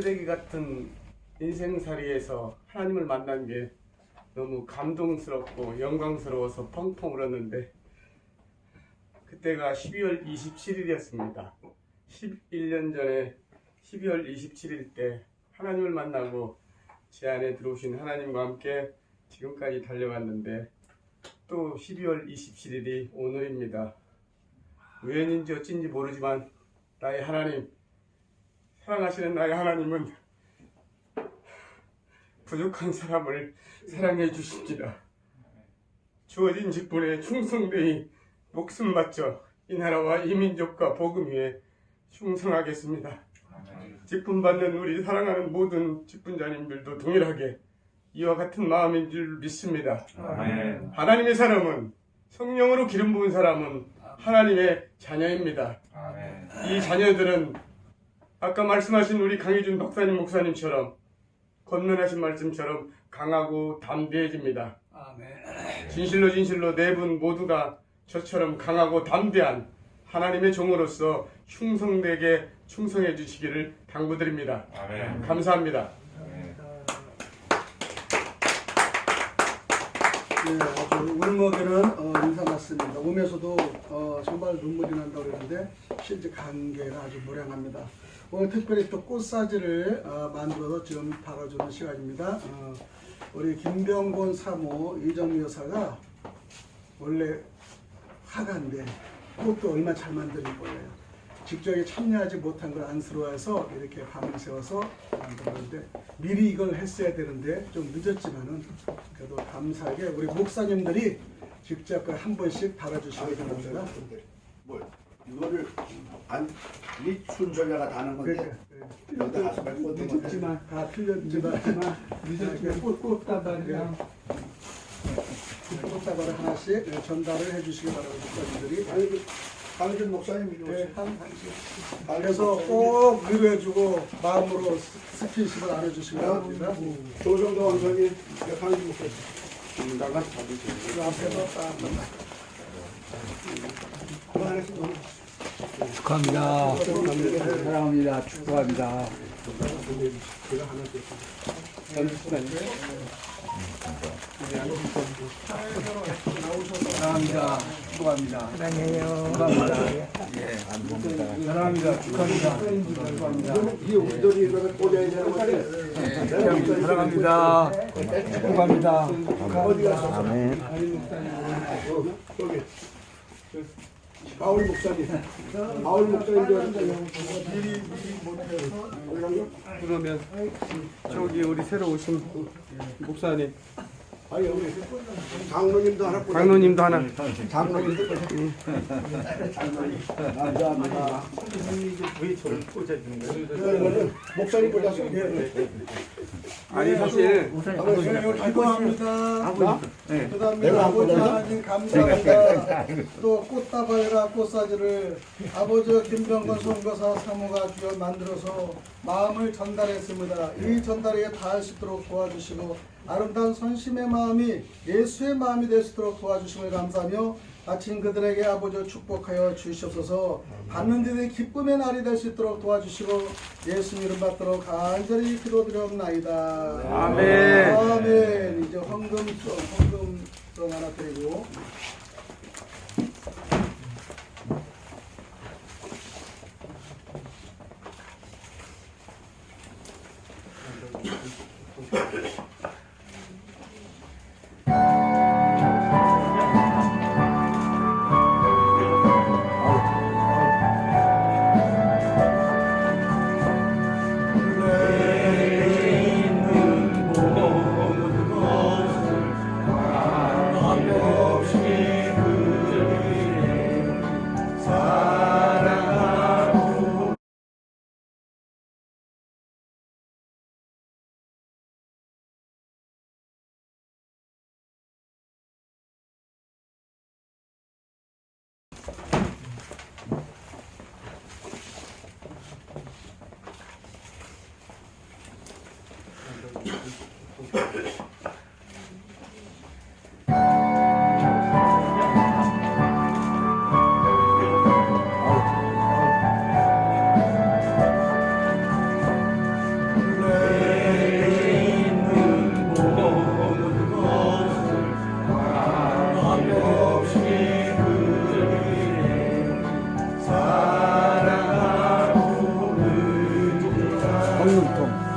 쓰레기 같은 인생살이에서 하나님을 만난 게 너무 감동스럽고 영광스러워서 펑펑 울었는데 그때가 12월 27일이었습니다. 11년 전에 12월 27일 때 하나님을 만나고 제 안에 들어오신 하나님과 함께 지금까지 달려왔는데 또 12월 27일이 오늘입니다. 우연인지 어쩐지 모르지만 나의 하나님, 사랑하시는 나의 하나님은 부족한 사람을 사랑해 주십니다. 주어진 직분에 충성되이 목숨 바쳐 이 나라와 이 민족과 복음 위에 충성하겠습니다. 직분 받는 우리 사랑하는 모든 직분자님들도 동일하게 이와 같은 마음인 줄 믿습니다. 아멘. 하나님의 사람은 성령으로 기름 부은 사람은 하나님의 자녀입니다. 아멘. 이 자녀들은 아까 말씀하신 우리 강희준 박사님 목사님처럼 건면하신 말씀처럼 강하고 담대해집니다. 진실로 진실로 네 분 모두가 저처럼 강하고 담대한 하나님의 종으로서 충성되게 충성해 주시기를 당부드립니다. 아멘. 감사합니다. 아멘. 네, 아주 울먹이는 어, 인사 같습니다. 오면서도 어, 정말 눈물이 난다고 그러는데 실제 관계가 아주 무량합니다. 오늘 특별히 또 꽃사지를 어, 만들어서 지금 다뤄주는 시간입니다. 어, 우리 김병곤 사모 이정미 여사가 원래 화가인데 꽃도 얼마 잘 만드는 거예요. 직접 참여하지 못한 걸 안쓰러워해서 이렇게 밤을 새워서 만들었는데 미리 이걸 했어야 되는데 좀 늦었지만은 그래도 감사하게 우리 목사님들이 직접 그한 번씩 달아주시고 그러니까 뭘 이거를 안이 순서가 다는 건데 여기다 가서 몇 번. 늦었지만 다 틀렸지만 늦었지만 꽃꽃다발이랑 꽃다발을 하나씩 네, 전달을 해주시기 바랍니다 목사님들이 아니 그 강준 목사님 이리 네, 오세요. 한 한씩. 그래서 꼭 위로해주고 마음으로 스- 스킨십을 안아주시기 바랍니다. 조성도 원석이 강준 목사님. 나가 받으세요. 그 앞에서 딱 그만하겠습니다. 축하합니다. 사랑합니다. 축하합니다. 사랑합니다. 축하합니다. 사랑해요. 축하합니다. 예. 사랑합니다. 축하합니다. 축하합니다. 예. 사랑합니다. 가서? 아멘. 바울 목사님. 바울 목사님 그러면 저기 우리 새로 오신 목사님, 아니 우리 장로님도 하나 꽂아. 강로님도 하나. 장로님도 장로님. 감사합니다. 왜 저를 꽂아주는 거예요? 목사님 꽂았어. 아니 사실 기도합니다. 그다음에 내가 아버지 안 하나님 감사합니다. 또 꽃다발이라 꽃사지를 아버지 김병건 선거사 사모가 주여 만들어서 마음을 전달했습니다. 이 전달에 닿을 수 있도록 도와주시고 아름다운 선심의 마음이 예수의 마음이 되시도록 도와주심을 감사하며 마침 그들에게 아버지 축복하여 주시옵소서. 받는 이들의 기쁨의 날이 될 수 있도록 도와주시고 예수님 이름 받도록 간절히 기도드려옵나이다. 아멘. 아멘. 이제 황금 황금 좀 하나 드리고. 정육통.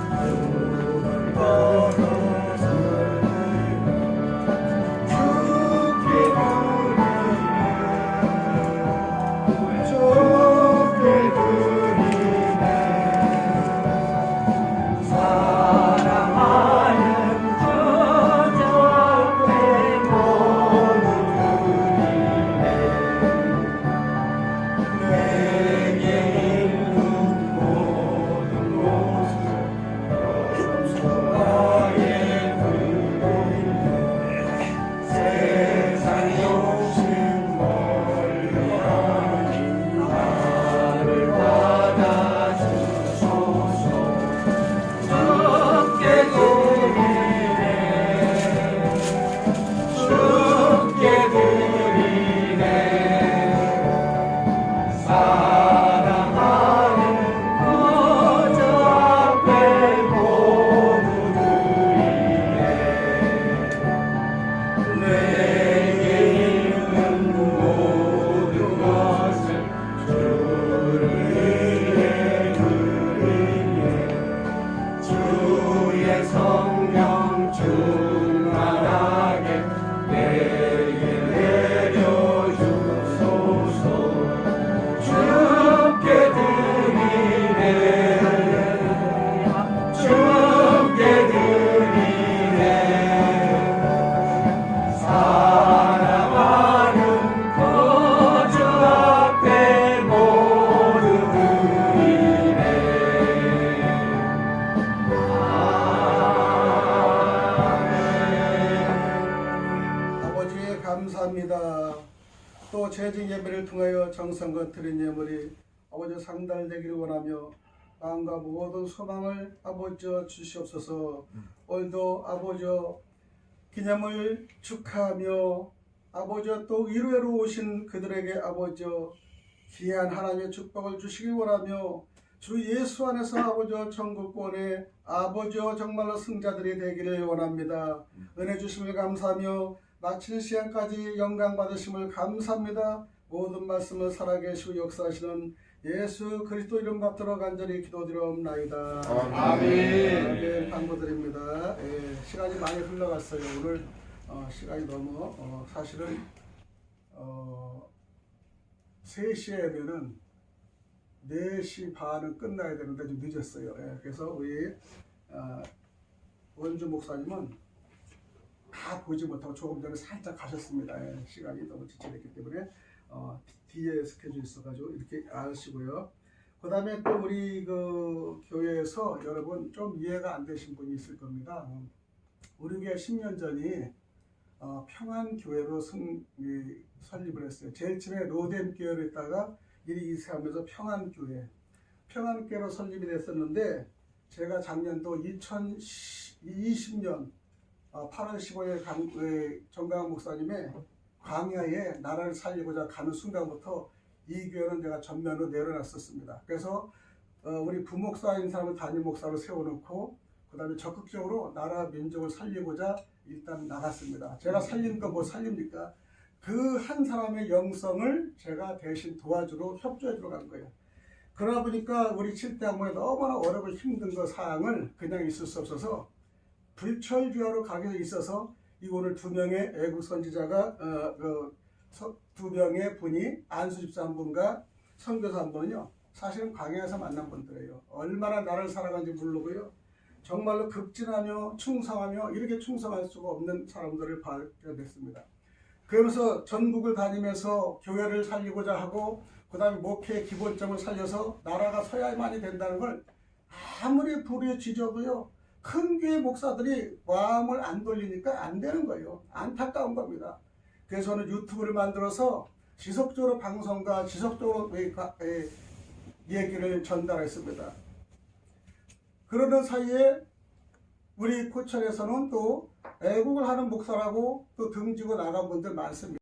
아버지 감사합니다. 또 재직 예배를 통하여 정성껏 드린 예물이 아버지 상달되기를 원하며 마음과 모든 소망을 아버지 주시옵소서. 오늘도 아버지 기념을 축하하며 아버지 또 일회로 오신 그들에게 아버지 귀한 하나님의 축복을 주시길 원하며 주 예수 안에서 아버지 천국권의 아버지 정말로 승자들이 되기를 원합니다. 은혜 주심을 감사하며 마치는 시간까지 영광 받으심을 감사합니다. 모든 말씀을 살아계시고 역사하시는 예수 그리스도 이름 받들어 간절히 기도드려옵나이다. 아멘. 아멘. 당부드립니다. 예, 시간이 많이 흘러갔어요. 오늘 어, 시간이 너무 어, 사실은 어, 3시에 되면 4시 반은 끝나야 되는데 좀 늦었어요. 예, 그래서 우리 어, 원주 목사님은 다 보지 못하고 조금 전에 살짝 가셨습니다. 예, 시간이 너무 지체됐기 때문에 어, 뒤에 스케줄이 있어가지고 이렇게 아시고요. 그 다음에 또 우리 그 교회에서 여러분 좀 이해가 안 되신 분이 있을 겁니다. 음, 우리 교회 10년 전이 어, 평안교회로 승, 이, 설립을 했어요. 제일 처음에 로뎀 교회로 있다가 일이 이사하면서 평안교회, 평안교회로 설립이 됐었는데 제가 작년도 2020년 8월 15일 강, 에, 정강한 목사님의 광야에 나라를 살리고자 가는 순간부터 이 교회는 내가 전면으로 내려놨었습니다. 그래서 어, 우리 부목사인 사람을 담임 목사로 세워놓고 그 다음에 적극적으로 나라 민족을 살리고자 일단 나갔습니다. 제가 살린 거뭐 살립니까? 그 한 사람의 영성을 제가 대신 도와주러 협조해주러 간 거예요. 그러다 보니까 우리 칠대학모에 너무나 어렵고 힘든 그 사항을 그냥 있을 수 없어서 불철주야로 가게 있어서 이 오늘 두 명의 애국 선지자가 어, 그, 서- 두 명의 분이 안수 집사 한 분과 선교사 한 분은요 사실은 광야에서 만난 분들이에요. 얼마나 나를 살아간지 모르고요. 정말로 급진하며 충성하며 이렇게 충성할 수가 없는 사람들을 발견했습니다. 그러면서 전국을 다니면서 교회를 살리고자 하고 그 다음에 목회의 기본점을 살려서 나라가 서야만이 된다는 걸 아무리 부르짖어도요 큰 교회 목사들이 마음을 안 돌리니까 안 되는 거예요. 안타까운 겁니다. 그래서 저는 유튜브를 만들어서 지속적으로 방송과 지속적으로 얘기를 전달했습니다. 그러는 사이에 우리 포천에서는 또 애국을 하는 목사라고 또 등지고 나간 분들 많습니다.